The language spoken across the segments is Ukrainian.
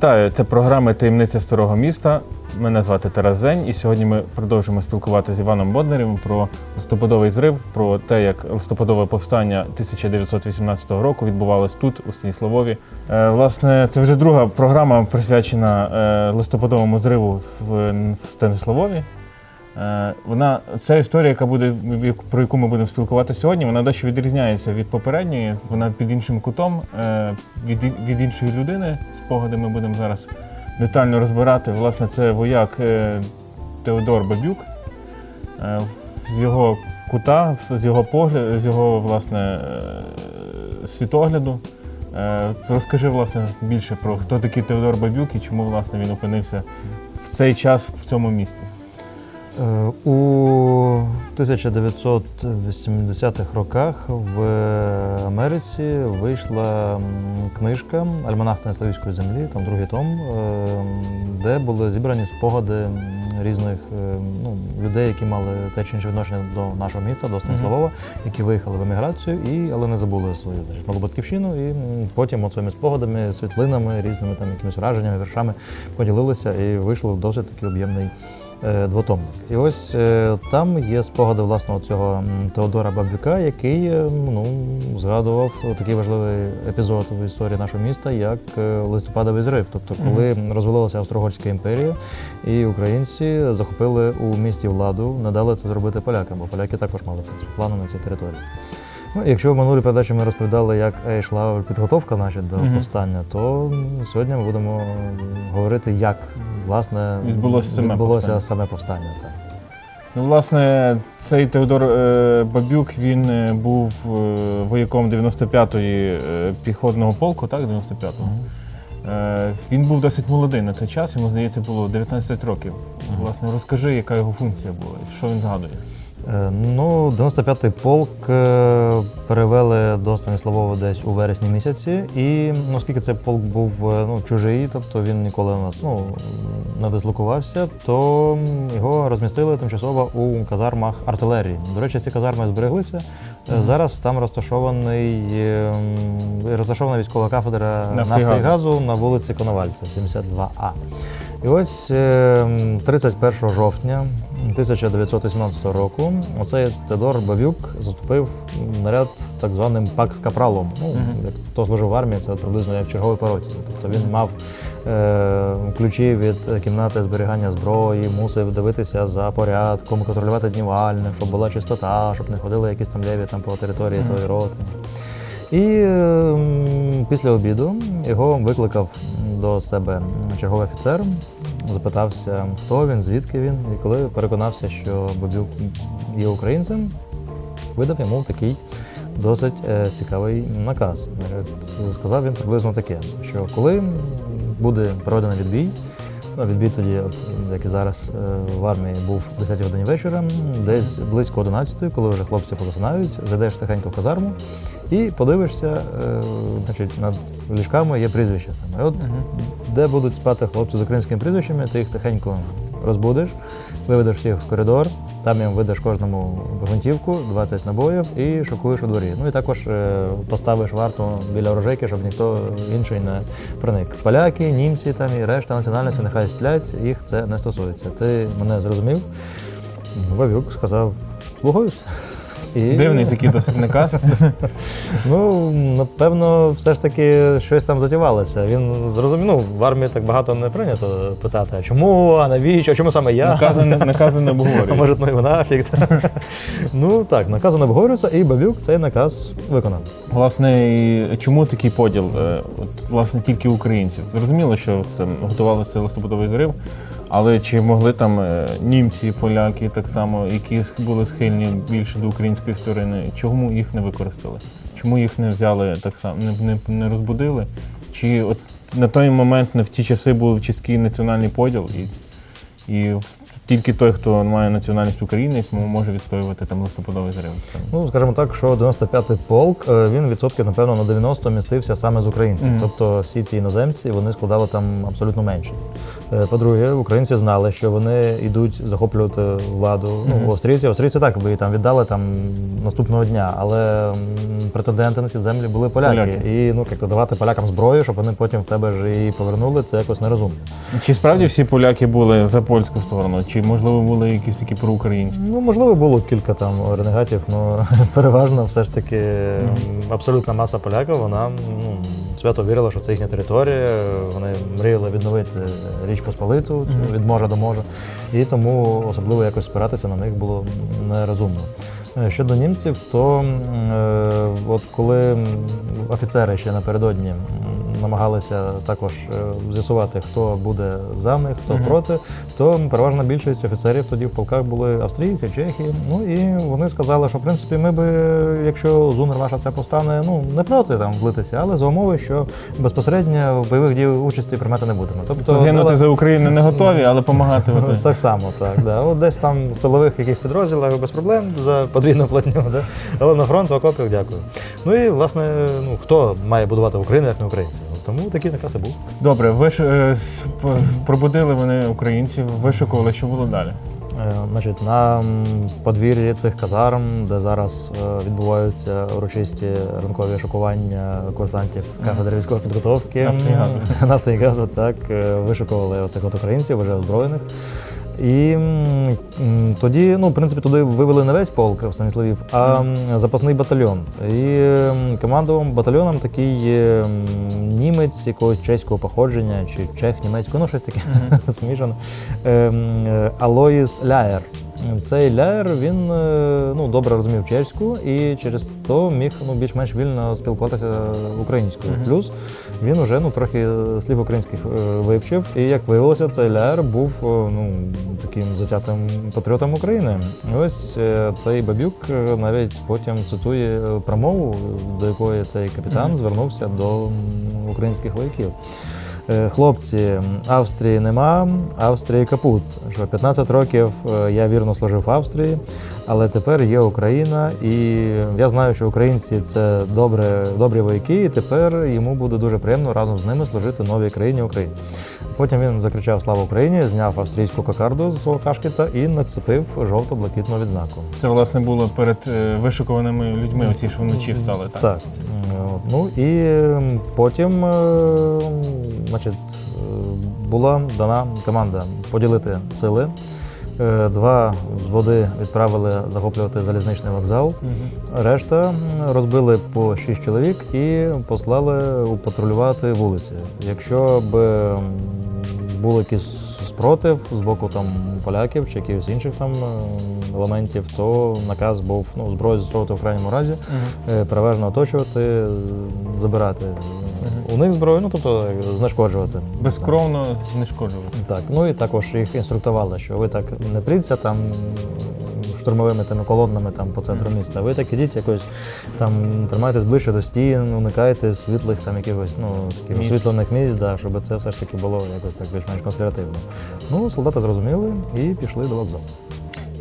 Вітаю! Це програма Таємниця старого міста. Мене звати Тарас Зень, і сьогодні ми продовжимо спілкуватися з Іваном Боднарем про листопадовий зрив, про те, як листопадове повстання 1918 року відбувалось тут, у Станіславові. Е, власне, це вже друга програма присвячена е, листопадовому зриву в, в Станіславові. Е, Вона ця історія, яка буде про яку ми будемо спілкуватися сьогодні, вона дещо відрізняється від попередньої. Вона під іншим кутом, е, від, від іншої людини. Спогади ми будемо зараз детально розбирати. Власне, це вояк е, Теодор Бабюк. З його кута, з його погляду, з його власне світогляду. Розкажи власне більше про хто такий Теодор Бабюк і чому власне він опинився в цей час в цьому місті. Е, У 1980-х роках в Америці вийшла книжка Альманах Станіславівської землі, там другий том, е, де були зібрані спогади різних е, ну, людей, які мали те чи інше відношення до нашого міста, до Станіславова, які виїхали в еміграцію, і, але не забули свою значить, малу батьківщину. І потім своїми спогадами, світлинами, різними там якимись враженнями, віршами поділилися і вийшло досить такий об'ємний двотомник. І ось е, там є спогади власного цього Теодора Бабюка, який е, ну, згадував такий важливий епізод в історії нашого міста, як е, листопадовий зрив. Тобто, коли розвалилася Австро-Угорська імперія, і українці захопили у місті владу, не дали це зробити полякам, бо поляки також мали плани на цій території. Ну, якщо в минулій передачі ми розповідали, як е, йшла підготовка наша до Мгм. повстання, то сьогодні ми будемо говорити, як власне Відбулося саме відбулося повстання. саме повстання. Так. Ну, власне, цей Теодор е, Бабюк він е, був е, вояком 95-ї е, піхотного полку, так, 95-го. Е, він був досить молодий на той час, йому здається, було 19 років. Власне, розкажи, яка його функція була, що він згадує. Е, Ну, 95-й полк е, перевели до Станіславова десь у вересні місяці. І ну, оскільки цей полк був е, ну, чужий, тобто він ніколи у нас ну, не дислокувався, то його розмістили тимчасово у казармах артилерії. До речі, ці казарми збереглися. Зараз там розташований е, розташована військова кафедра Нафти і нафти і газу. на вулиці Коновальця, 72А. І ось е, м, 31 жовтня 1918 року оцей Теодор Бабюк заступив наряд так званим пакс-капралом. Ну, Мгм. як хто служив в армії, це приблизно як черговий пороті. Тобто він мав е, ключі від кімнати зберігання зброї, мусив дивитися за порядком, контролювати днівальне, щоб була чистота, щоб не ходили якісь там леві там по території тої роти. І е, після обіду його викликав до себе черговий офіцер, запитався, хто він, звідки він. І коли переконався, що Бабюк є українцем, видав йому такий досить е, цікавий наказ. Е, Сказав він приблизно таке, що коли буде проведено відбій, ну, відбій тоді, як і зараз е, в армії, був о 10 годині вечора, десь близько 11, коли вже хлопці позасинають, зайдеш тихенько в казарму і подивишся, е, значить, над ліжками є прізвище. Там. І от де будуть спати хлопці з українськими прізвищами, ти їх тихенько розбудиш, виведеш всіх в коридор, там їм видаш кожному гвинтівку, 20 набоїв і шокуєш у дворі. Ну і також е, поставиш варту біля оружейки, щоб ніхто інший не проник. Поляки, німці там і решта національності нехай сплять, їх це не стосується. Ти мене зрозумів. Вавюк сказав, слухаюсь. І... Дивний такий досить наказ. Ну, напевно, все ж таки щось там затівалося. Він зрозумів, ну, в армії так багато не прийнято питати, а чому, а навіщо, а чому саме я? Накази, накази не А може, ну і нафіг. ну так, накази не обговорюються, і Бабюк цей наказ виконав. Власне, і чому такий поділ? Е, От, власне, тільки українців. Зрозуміло, що це готувалося листопадовий зрив, але чи могли там е, німці, поляки так само, які були схильні більше до української сторони, чому їх не використали? Чому їх не взяли так само, не, не, розбудили? Чи от на той момент, не в ті часи був чіткий національний поділ, і, і тільки той, хто має національність українець, може відстоювати там листопадовий зрив. Ну, скажімо так, що 95-й полк, е, він відсотки, напевно, на 90 містився саме з українців. Мгм. Тобто всі ці іноземці вони складали там абсолютну меншість. Е, По-друге, українці знали, що вони йдуть захоплювати владу. Ну, австрійці, австрійці так би там віддали там наступного дня, але претенденти на ці землі були поляки. Поляки. І ну, як то давати полякам зброю, щоб вони потім в тебе ж її повернули, це якось нерозумно. Чи справді всі поляки були за польську сторону, чи можливо були якісь такі проукраїнські? Ну, можливо, було кілька там ренегатів, але переважно все ж таки м, абсолютна маса поляків, вона ну, свято вірила, що це їхня територія. Вони мріяли відновити Річ Посполиту від моря до моря. І тому особливо якось спиратися на них було нерозумно. Е, Щодо німців, то е, от коли офіцери ще напередодні намагалися також е, з'ясувати, хто буде за них, хто Мгм. проти, то переважна більшість офіцерів тоді в полках були австрійці, чехи. Ну і вони сказали, що в принципі ми би, якщо зунер ваша це повстане, ну не проти там влитися, але за умови, що безпосередньо в бойових діях участі приймати не будемо. Тобто Гинути за Україну не готові, але допомагати Так само, так. Да. От десь там в тилових якихось підрозділах без проблем за подвійну платню, да? але на фронт в окопах дякую. Ну і власне, ну хто має будувати Україну, як не українці? Тому такий наказ і був. Добре, ви ж е, с- п- пробудили вони українців, вишикували, що було далі. Е, Значить, на м, подвір'ї цих казарм, де зараз е, відбуваються урочисті ранкові шокування курсантів кафедри військової підготовки Нафти і газу. нафти і газу, так е, вишикували оцих от українців, вже озброєних. І тоді, ну, в принципі, туди вивели не весь полк в Станіславів, а запасний батальйон. І командував батальйоном такий німець якогось чеського походження, чи чех німецького, ну щось таке смішане. Ем, е, Алоїс Ляєр. Цей ляєр він е, ну, добре розумів чеську і через то міг ну, більш-менш вільно спілкуватися українською. Мгм. Плюс він уже ну, трохи слів українських е, вивчив. І як виявилося, цей ляєр був е, ну, таким затятим патріотом України. І ось е, цей бабюк е, навіть потім цитує е, промову, до якої цей капітан Мгм. звернувся до українських вояків. Е, Хлопці, Австрії нема, Австрії капут. Що 15 років е, я вірно служив в Австрії, але тепер є Україна, і я знаю, що українці це добре, добрі вояки, і тепер йому буде дуже приємно разом з ними служити новій країні Україні. Потім він закричав Слава Україні, зняв австрійську кокарду з свого кашкета і нацепив жовто-блакитну відзнаку. Це власне було перед е, вишикуваними людьми, оці ж вночі стали, так? Так. Ну і потім значить, е, була дана команда поділити сили. Е, Два взводи відправили захоплювати залізничний вокзал. Решта розбили по шість чоловік і послали патрулювати вулиці. Якщо б був якийсь спротив з боку там поляків чи якихось інших там е, елементів, то наказ був ну, зброю застосовувати в крайньому разі, переважно оточувати, забирати у них зброю, ну тобто знешкоджувати. Безкровно знешкоджувати. Так, ну і також їх інструктували, що ви так не прийдеться там штурмовими тими колоннами там по центру міста. Ви так ідіть якось там тримайтесь ближче до стін, уникайте світлих там якихось ну таких Місць. освітлених місць, да, щоб це все ж таки було якось так більш-менш конспіративно. Ну, солдати зрозуміли і пішли до вокзалу.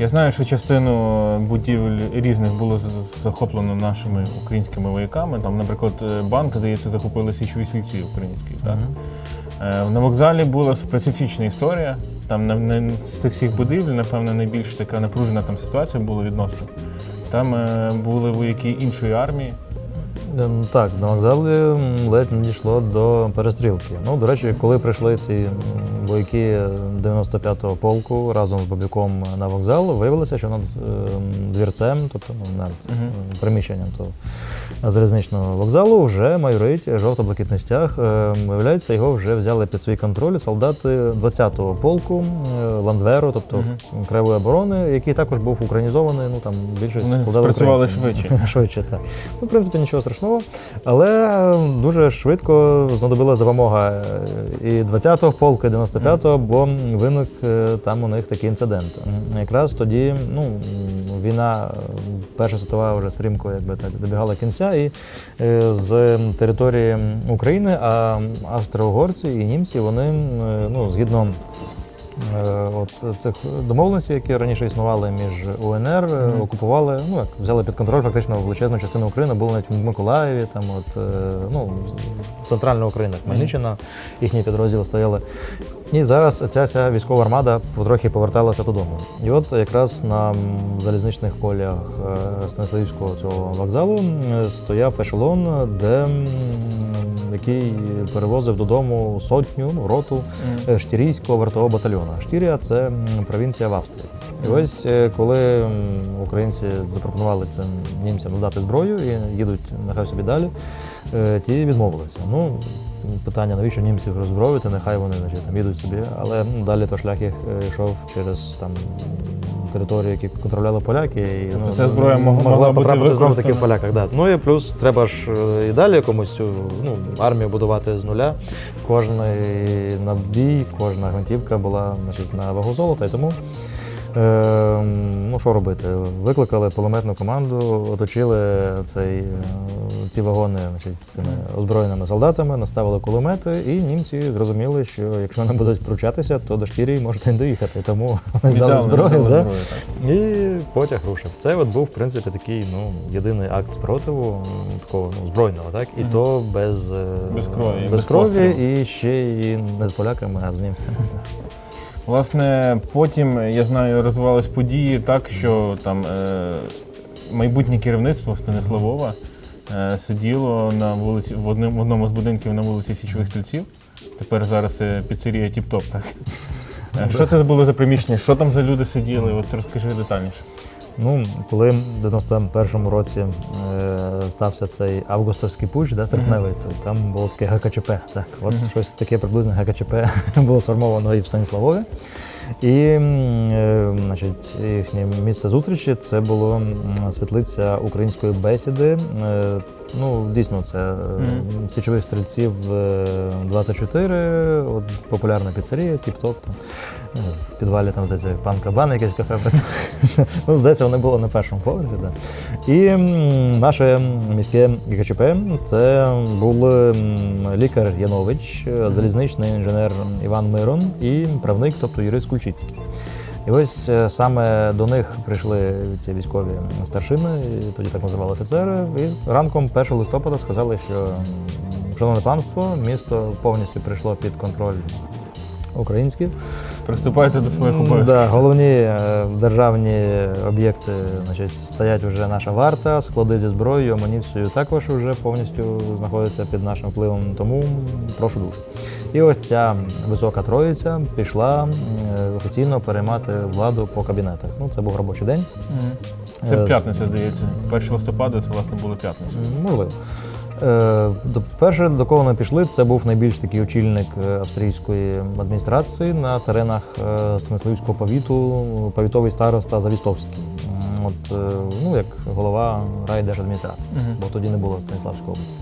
Я знаю, що частину будівель різних було захоплено нашими українськими вояками. Там, наприклад, е, банк, здається, захопили січові сільці українські. Так? Е, На вокзалі була специфічна історія. Там на, на, з цих всіх будівель, напевно, найбільш така напружена там ситуація була відносно. Там е, були вояки іншої армії. Ем, Так, на вокзалі ледь не дійшло до перестрілки. Ну, до речі, коли прийшли ці м, вояки 95-го полку разом з Бабюком на вокзал, виявилося, що над ем, двірцем, тобто ну, над Мгм. приміщенням того залізничного вокзалу, вже майорить жовто-блакитний стяг. Ем, Виявляється, його вже взяли під свій контроль солдати 20-го полку е, Ландверу, тобто Мгм. краєвої оборони, який також був українізований. Ну там більшість Вони складали спрацювали швидше. Швидше, так. Ну, в принципі, нічого страшного. Але е, дуже швидко знадобилася допомога е, і 20-го полку, і 95-го, бо виник е, там у них такий інцидент. Якраз тоді ну, війна, е, Перша світова вже стрімко якби, так, добігала кінця, і з території України, а австро-угорці і німці, вони, ну, згідно от цих домовленостей, які раніше існували між УНР, е, Мгм. окупували, ну як взяли під контроль фактично величезну частину України, було навіть в Миколаєві, там от е, ну центральна Україна, Хмельниччина, їхні підрозділи стояли. І зараз ця вся військова армада потрохи поверталася додому. І от якраз на залізничних колях е, Станиславівського цього вокзалу стояв ешелон, де який перевозив додому сотню ну, роту е, штирійського вартового батальйону. Штирія це провінція в Австрії. І ось е, коли українці запропонували цим німцям здати зброю і їдуть нехай собі далі, е, ті відмовилися. Ну, питання, навіщо німців роззброїти, нехай вони значить, там їдуть собі, але ну, далі то шлях їх йшов через там території, які контролювали поляки. І, ну, ця зброя могла, могла бути потрапити знову таки в поляках. Да. Ну і плюс треба ж е, і далі якомусь цю ну, армію будувати з нуля. Кожний набій, кожна гвинтівка була значить, на вагу золота, і тому. Е, ну, що робити? Викликали кулеметну команду, оточили цей, е, ці вагони значить, цими озброєними солдатами, наставили кулемети, і німці зрозуміли, що якщо не будуть пручатися, то до Штірії можуть не доїхати. Тому вони здали зброю. Да? І потяг рушив. Це от був, в принципі, такий ну, єдиний акт спротиву, такого ну, збройного, так? І Мгм. то без, е, Без крові, без без крові і ще й не з поляками, а з німцями. Власне, потім я знаю, розвивались події так, що там е, майбутнє керівництво Станиславова е, сиділо на вулиці в одному, в одному з будинків на вулиці Січових Стрільців. Тепер зараз це піцерія Тіп-Топ, так? Е, Що це було за приміщення? Що там за люди сиділи? От розкажи детальніше. Ну, коли в 91-му році е, стався цей августовський путч, да, серпневий, то там було таке ГКЧП. Так, от щось таке приблизне ГКЧП було сформовано і в Станіславові. І е, значить, їхнє місце зустрічі це було світлиця української бесіди. Е, ну, дійсно, це е, січових стрільців е, 24, от, популярна піцерія, тіп-топ. Там. Е, В підвалі там здається, пан Кабан, якесь кафе працює. ну, здається, вони були на першому поверсі. Да. І наше міське ГКЧП це був лікар Янович, залізничний інженер Іван Мирон і правник, тобто юрист Кульчицький. І ось е, саме до них прийшли ці військові старшини, тоді так називали офіцери. І ранком 1 листопада сказали, що шановне панство, місто повністю прийшло під контроль українських. Приступайте до своїх обов'язків. Да, головні е, державні об'єкти значить, стоять вже наша варта, склади зі зброєю, амуніцією також вже повністю знаходяться під нашим впливом. Тому прошу дуже. І ось ця висока троїця пішла е, офіційно переймати владу по кабінетах. Ну, це був робочий день. Це Е, п'ятниця, здається. 1 листопада це власне було п'ятниця. Можливо. Е, Перше, до кого вони пішли, це був найбільш такий очільник е, австрійської адміністрації на теренах е, Станиславського повіту, повітовий староста Завістовський. От, ну, як голова райдержадміністрації, Мгм. бо тоді не було Станіславської області.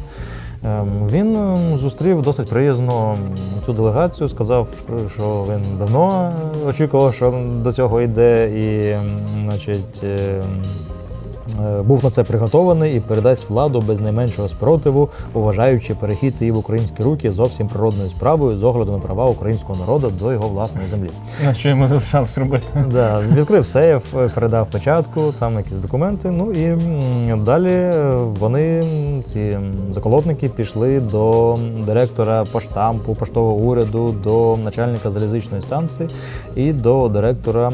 Ем, Він зустрів досить приязно цю делегацію, сказав, що він давно очікував, що до цього йде, і значить, ем, був на це приготований і передасть владу без найменшого спротиву, уважаючи перехід її в українські руки зовсім природною справою з огляду на права українського народу до його власної землі. На що йому залишалось робити? Да, відкрив сейф, е, передав печатку, там якісь документи. Ну і далі е, вони, ці заколотники, пішли до директора поштампу, поштового уряду, до начальника залізничної станції і до директора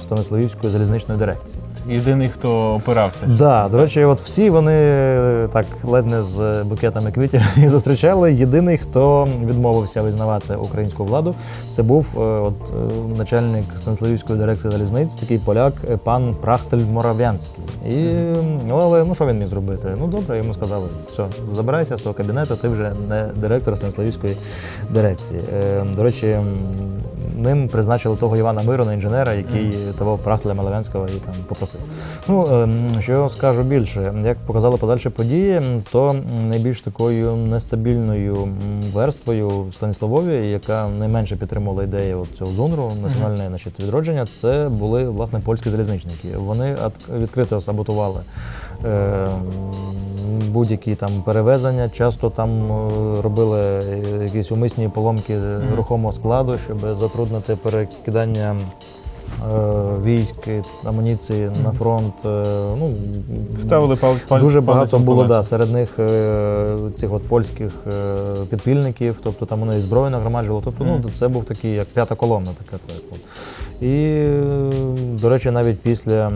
Станиславівської залізничної дирекції. Єдиний, хто опирався. Да, до речі, от всі вони е, так ледь не з букетами квітів їх зустрічали. Єдиний, хто відмовився визнавати українську владу, це був е, от е, начальник Станиславівської дирекції залізниць, такий поляк, е, пан Прахтель Морав'янський. І м, але ну що він міг зробити? Ну добре, йому сказали, все, забирайся з того кабінету, ти вже не директор Станиславівської дирекції. Е, До речі, ним призначили того Івана Мирона, інженера, який того Прахтеля Малавянського і там попросив. Ну, ем, що скажу більше, як показали подальші події, то найбільш такою нестабільною верствою в Станіславові, яка найменше підтримувала ідею цього ЗУНРу, національне значить, відродження, це були власне польські залізничники. Вони відкрито саботували ем, будь-які там перевезення. Часто там е, робили е, якісь умисні поломки рухомого складу, щоб затруднити перекидання. Е, Військ, амуніції на фронт. е, Ну, Ставили пал, пал, Дуже багато було да, серед них е, цих от польських підпільників, тобто там вони і зброю нагромаджували. Тобто, ну, це був такий, як п'ята колона, така так. От. І, до речі, навіть після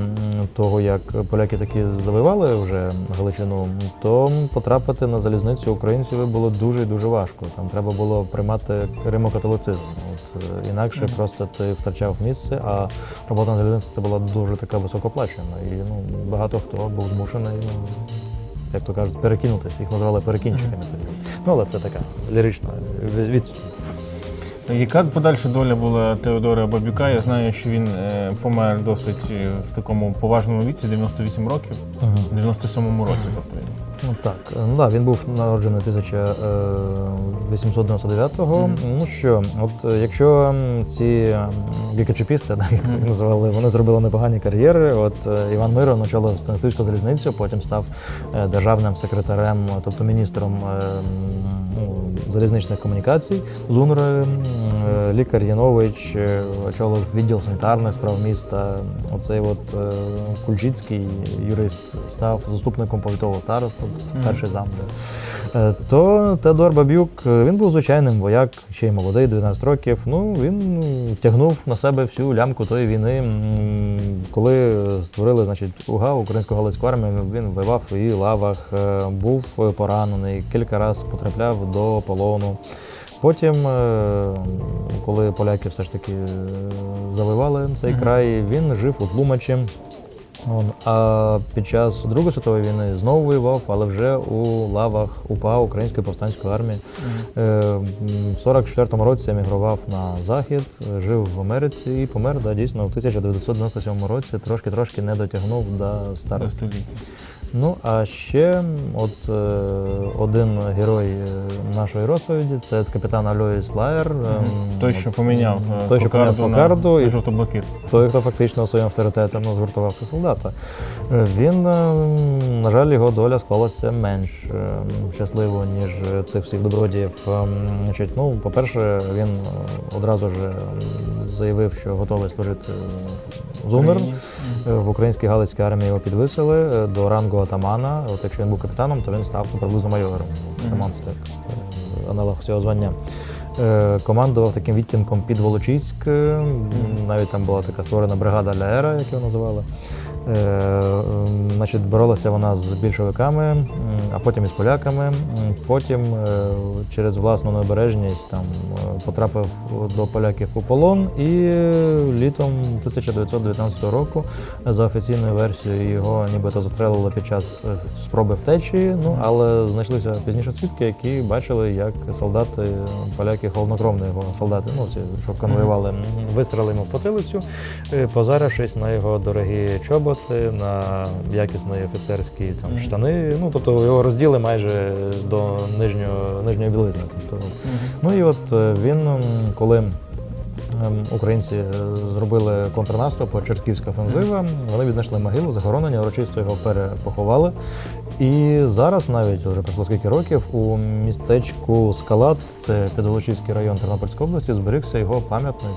того, як поляки таки завоювали вже Галичину, то потрапити на залізницю українців було дуже і дуже важко. Там треба було приймати римокатолицизм. От, е, інакше просто ти втрачав місце, а робота на залізниці це була дуже така високоплачена. І ну, багато хто був змушений, ну, як то кажуть, перекинутися. Їх назвали перекінчиками. Це. Ну, але це така лірична від, Яка подальша доля була Теодора Бабюка? Я знаю, що він е, помер досить е, в такому поважному віці, 98 років, в 97-му році. Тобто він. Ну так, ну да, він був народжений 1899-го. Мгм. Ну що, от е, якщо м, ці гікачепісти, так, як їх називали, вони зробили непогані кар'єри. От е, Іван Мирон очолив Станиславську залізницю, потім став е, державним секретарем, тобто міністром е, м, залізничних комунікацій. Зунр е, лікар Янович е, очолив відділ санітарних справ міста. Оцей от е, Кульчицький юрист став заступником повітового старосту, перший зам. То Теодор Бабюк, він був звичайним вояк, ще й молодий, 12 років. Ну він ну, тягнув на себе всю лямку тої війни. Коли створили значить, УГА, Українську Галицьку армію, він воював в її лавах, був поранений, кілька разів потрапляв до полону. Потім, е, коли поляки все ж таки е, завоювали цей Мгм. край, він жив у Тлумачі. А під час Другої світової війни знову воював, але вже у лавах УПА Української повстанської армії. Е, м, В 44-му році емігрував на захід, жив в Америці і помер да, дійсно в 1997 році. Трошки-трошки не дотягнув до До старості. Ну а ще от е, один герой е, нашої розповіді це капітан Альоїс Лаєр. ем, Той, що поміняв е, той, що поміняв кокарду і жовто-блакит. той, хто фактично своїм авторитетом ну, згуртував це солдата. Е, Він, е, на жаль, його доля склалася менш е, щасливо, ніж цих всіх добродіїв. Ем, ну, по-перше, він е, одразу ж ем, заявив, що готовий служити е, зунер. Е, В українській галицькій армії його підвисили е, до рангу атамана. От якщо він був капітаном, то він став ну, приблизно майором. Атаман це як аналог цього звання. Е, Командував таким відтінком під Волочиськ. Навіть там була така створена бригада Ляера, як його називали. Е, Значить, боролася вона з більшовиками, а потім із поляками. Потім е, через власну необережність там е, потрапив до поляків у полон і літом 1919 року за офіційною версією його нібито застрелили під час спроби втечі. Ну але знайшлися пізніше свідки, які бачили, як солдати поляки холоднокровно його солдати, ну ці що конвоювали, м, вистрелили йому в потилицю, позарившись на його дорогі чоботи, на якісні офіцерські там Мгм. штани. Ну тобто його розділи майже до нижнього нижньої білизни. Тобто, Ну і от е, він, коли ем, українці е, зробили контрнаступ, Черківська офензива, вони віднайшли могилу, захоронені, урочисто його перепоховали. І зараз навіть вже пройшло скільки років у містечку Скалат, це Підволочиський район Тернопільської області, зберігся його пам'ятник.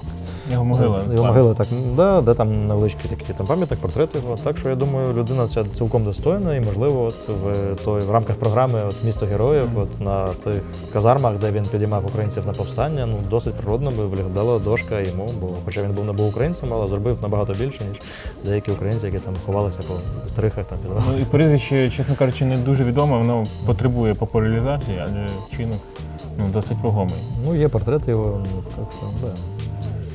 Його могила. Його могила так, да, де там невеличкий такий там пам'ятник, портрет його. Так що я думаю, людина ця цілком достойна, і можливо, от в той в рамках програми от місто героїв, Мгм. от на цих казармах, де він підіймав українців на повстання, ну досить природно би виглядала дошка йому, бо хоча він був не був українцем, але зробив набагато більше, ніж деякі українці, які там ховалися по стрихах там під Ну, і прізвище, чесно кажучи, не дуже відоме, воно потребує популяризації, адже вчинок ну, досить вагомий. Ну, є портрет його, так що да.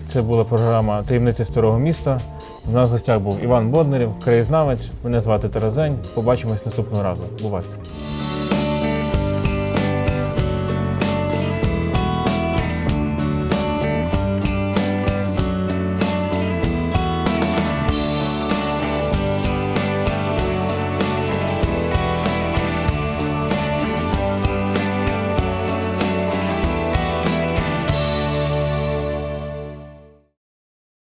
Це була програма Таємниці старого міста. У нас в гостях був Іван Боднарів, краєзнавець. Мене звати Таразень. Побачимось наступного разу. Бувайте.